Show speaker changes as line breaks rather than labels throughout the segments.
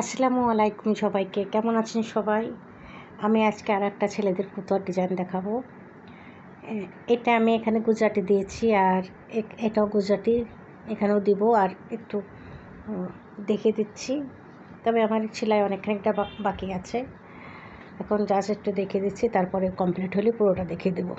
আসসালামু আলাইকুম সবাইকে। কেমন আছেন সবাই? আমি আজকে আর একটা ছেলেদের পুতোর ডিজাইন দেখাবো। এটা আমি এখানে গুজরাটি দিয়েছি আর এটাও গুজরাটি। এখানেও দিব আর একটু দেখে দিচ্ছি। তবে আমার সেলাই অনেকখানিকটা বাকি আছে। এখন জাস্ট একটু দেখে দিচ্ছি, তারপরে কমপ্লিট হলে পুরোটা দেখিয়ে দেবো।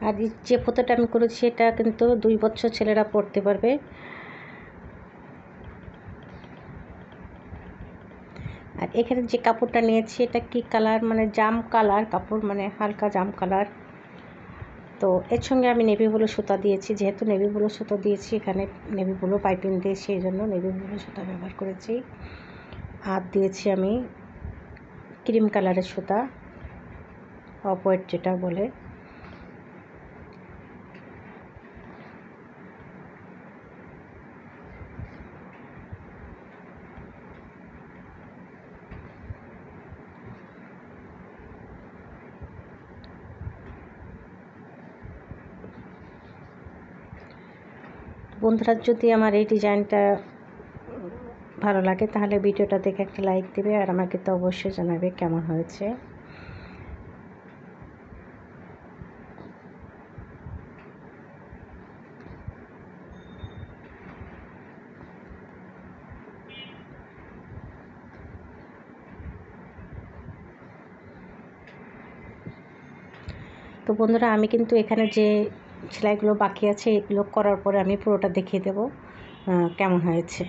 আর যে পোতাটা আমি করেছি, এটা কিন্তু দুই বছর ছেলেরা পড়তে পারবে। আর এখানে যে কাপড়টা নিয়েছি, এটা কি কালার? মানে জাম কালার, কাপড় মানে হালকা জাম কালার। তো এর সঙ্গে আমি নেভি ব্লু সুতা দিয়েছি, যেহেতু নেভি ব্লু সুতা দিয়েছি, এখানে নেভি ব্লু পাইপিং দিয়ে, সেই জন্য নেভি ব্লু সুতা ব্যবহার করেছি। আর দিয়েছি আমি ক্রিম কালারের সুতা অফ হোয়াইট যেটা বলে। বন্ধুরা, যদি আমার এই ডিজাইনটা ভালো লাগে, তাহলে ভিডিওটা দেখে একটা লাইক দেবে আর আমাকে তো অবশ্যই জানাবে কেমন হয়েছে। তো বন্ধুরা, আমি কিন্তু এখানে যে সেলাইগুলো বাকি আছে এগুলো করার পরে আমি পুরোটা দেখিয়ে দেবো কেমন হয়েছে।